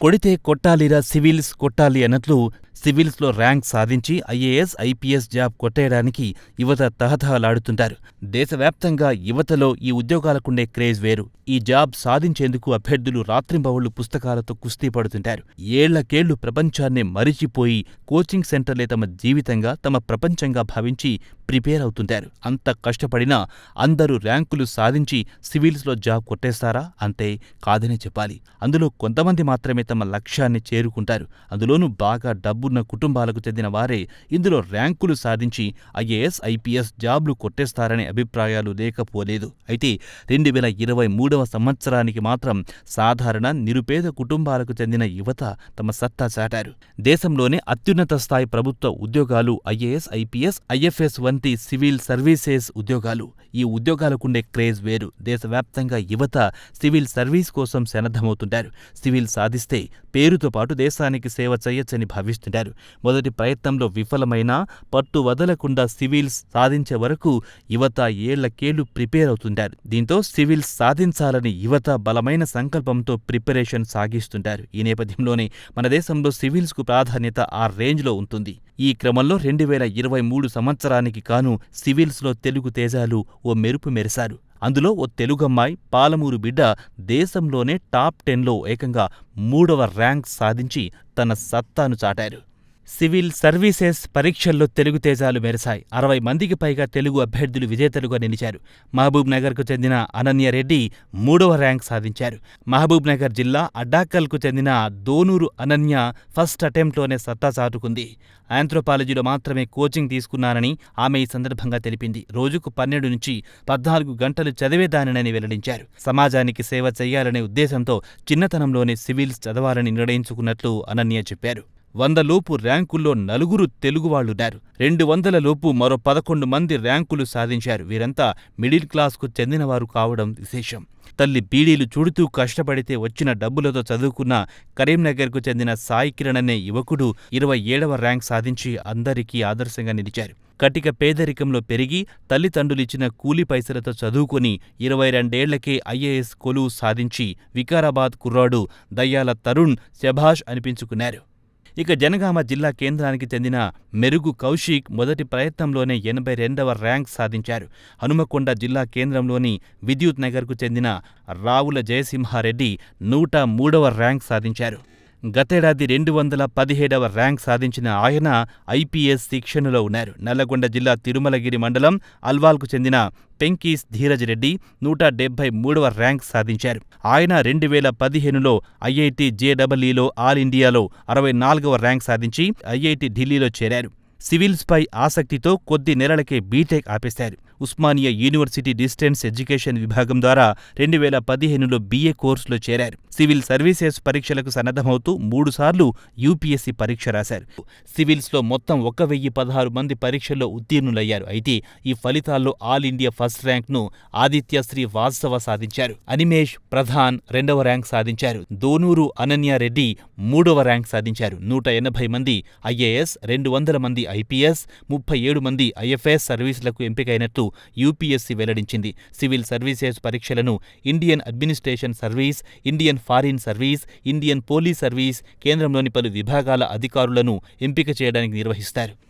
కొడితే కొట్టాలిరా సివిల్స్ కొట్టాలి అన్నట్లు సివిల్స్లో ర్యాంక్ సాధించి ఐఏఎస్, ఐపీఎస్ జాబ్ కొట్టేయడానికి యువత తహతహలాడుతుంటారు. దేశవ్యాప్తంగా యువతలో ఈ ఉద్యోగాలకుండే క్రేజ్ వేరు. ఈ జాబ్ సాధించేందుకు అభ్యర్థులు రాత్రింబవళ్ళు పుస్తకాలతో కుస్తీ పడుతుంటారు. ఏళ్ళకేళ్ళు ప్రపంచాన్నే మరిచిపోయి కోచింగ్ సెంటర్లే తమ జీవితంగా, తమ ప్రపంచంగా భావించి ప్రిపేర్ అవుతుంటారు. అంత కష్టపడినా అందరూ ర్యాంకులు సాధించి సివిల్స్లో జాబ్ కొట్టేస్తారా అంతే కాదనే చెప్పాలి. అందులో కొంతమంది మాత్రమే తమ లక్ష్యాన్ని చేరుకుంటారు. అందులోనూ బాగా డబ్బు ఉన్న కుటుంబాలకు చెందిన వారే ఇందులో ర్యాంకులు సాధించి ఐఏఎస్, ఐపీఎస్ జాబ్లు కొట్టేస్తారనే అభిప్రాయాలు లేకపోలేదు. అయితే రెండు వేల ఇరవై మూడవ సంవత్సరానికి మాత్రం సాధారణ, నిరుపేద కుటుంబాలకు చెందిన యువత తమ సత్తా చాటారు. దేశంలోనే అత్యున్నత స్థాయి ప్రభుత్వ ఉద్యోగాలు ఐఏఎస్, ఐపీఎస్, ఐఎఫ్ఎస్ వంటి సివిల్ సర్వీసెస్ ఉద్యోగాలు. ఈ ఉద్యోగాలకుండే క్రేజ్ వేరు. దేశవ్యాప్తంగా యువత సివిల్ సర్వీస్ కోసం సన్నద్ధమవుతుంటారు. సివిల్ సాధిస్తే పేరుతో పాటు దేశానికి సేవ చేయొచ్చని భావిస్తుంటారు. మొదటి ప్రయత్నంలో విఫలమైనా పట్టు వదలకుండా సివిల్స్ సాధించే వరకు యువత ఏళ్ళకేళ్ళు ప్రిపేర్ అవుతుంటారు. దీంతో సివిల్స్ సాధించాలని యువత బలమైన సంకల్పంతో ప్రిపరేషన్ సాగిస్తుంటారు. ఈ నేపథ్యంలోనే మన దేశంలో సివిల్స్కు ప్రాధాన్యత ఆ రేంజ్లో ఉంటుంది. ఈ క్రమంలో రెండు వేల ఇరవై మూడు సంవత్సరానికి కాను సివిల్స్లో తెలుగు తేజాలు ఓ మెరుపు మెరిశారు. అందులో ఓ తెలుగమ్మాయి పాలమూరు బిడ్డ దేశంలోనే టాప్ టెన్లో ఏకంగా మూడవ ర్యాంక్ సాధించి తన సత్తాను చాటారు. సివిల్ సర్వీసెస్ పరీక్షల్లో తెలుగు తేజాలు మెరిశాయి. అరవై మందికి పైగా తెలుగు అభ్యర్థులు విజేతలుగా నిలిచారు. మహబూబ్ నగర్కు చెందిన అనన్యరెడ్డి మూడవ ర్యాంక్ సాధించారు. మహబూబ్ నగర్ జిల్లా అడ్డాకల్కు చెందిన దోనూరు అనన్య ఫస్ట్ అటెంప్ట్లోనే సత్తా చాటుకుంది. ఆంథ్రోపాలజీలో మాత్రమే కోచింగ్ తీసుకున్నానని ఆమె ఈ సందర్భంగా తెలిపింది. రోజుకు పన్నెండు నుంచి పద్నాలుగు గంటలు చదివేదానినని వెల్లడించారు. సమాజానికి సేవ చెయ్యాలనే ఉద్దేశంతో చిన్నతనంలోనే సివిల్స్ చదవాలని నిర్ణయించుకున్నట్లు అనన్య చెప్పారు. వందలోపు ర్యాంకుల్లో నలుగురు తెలుగువాళ్ళున్నారు. రెండు వందల లోపు మరో పదకొండు మంది ర్యాంకులు సాధించారు. వీరంతా మిడిల్ క్లాస్కు చెందినవారు కావడం విశేషం. తల్లి బీడీలు చుడుతూ కష్టపడితే వచ్చిన డబ్బులతో చదువుకున్న కరీంనగర్కు చెందిన సాయి కిరణ్ అనే యువకుడు ఇరవై ఏడవ ర్యాంక్ సాధించి అందరికీ ఆదర్శంగా నిలిచారు. కటిక పేదరికంలో పెరిగి తల్లిదండ్రులిచ్చిన కూలి పైసలతో చదువుకుని ఇరవై రెండేళ్ళకే ఐఏఎస్ కొలువు సాధించి వికారాబాద్ కుర్రాడు దయ్యాల తరుణ్ శభాష్ అనిపించుకున్నారు. ఇక జనగామ జిల్లా కేంద్రానికి చెందిన మెరుగు కౌశిక్ మొదటి ప్రయత్నంలోనే ఎనభై రెండవ ర్యాంక్ సాధించారు. హనుమకొండ జిల్లా కేంద్రంలోని విద్యుత్ నగర్కు చెందిన రావుల జయసింహారెడ్డి నూట మూడవ ర్యాంక్ సాధించారు. గతేడాది రెండు వందల పదిహేడవ ర్యాంక్ సాధించిన ఆయన ఐపీఎస్ శిక్షణలో ఉన్నారు. నల్లగొండ జిల్లా తిరుమలగిరి మండలం అల్వాల్కు చెందిన పెంకీస్ ధీరజ్ రెడ్డి నూట డెబ్బై మూడవ ర్యాంక్ సాధించారు. ఆయన రెండు వేల పదిహేనులో ఐఐటి జేడబ్ల్ఈలో ఆల్ ఇండియాలో అరవై నాలుగవ ర్యాంక్ సాధించి ఐఐటి ఢిల్లీలో చేరారు. సివిల్స్పై ఆసక్తితో కొద్ది నెలలకే బీటెక్ ఆపేశారు. ఉస్మానియా యూనివర్సిటీ డిస్టెన్స్ ఎడ్యుకేషన్ విభాగం ద్వారా రెండు వేల పదిహేనులో బీఏ కోర్సులో చేరారు. సివిల్ సర్వీసెస్ పరీక్షలకు సన్నద్ధమవుతూ మూడుసార్లు యూపీఎస్సీ పరీక్ష రాశారు. సివిల్స్లో మొత్తం ఒక వెయ్యి పదహారు మంది పరీక్షల్లో ఉత్తీర్ణులయ్యారు. అయితే ఈ ఫలితాల్లో ఆల్ ఇండియా ఫస్ట్ ర్యాంక్ను ఆదిత్య శ్రీ వాస్తవ సాధించారు. అనిమేష్ ప్రధాన్ రెండవ ర్యాంక్ సాధించారు. దోనూరు అనన్యారెడ్డి మూడవ ర్యాంక్ సాధించారు. నూట ఎనభై మంది ఐఏఎస్, రెండు వందల మంది ఐపీఎస్, ముప్పై ఏడు మంది ఐఎఫ్ఎస్ సర్వీసులకు ఎంపికైనట్లు యూపీఎస్సీ వెల్లడించింది. సివిల్ సర్వీసెస్ పరీక్షలను Indian administration service, Indian foreign service, Indian police service, కేంద్రంలోని పలు విభాగాల అధికారులను ఎంపిక చేయడానికి నిర్వహిస్తారు.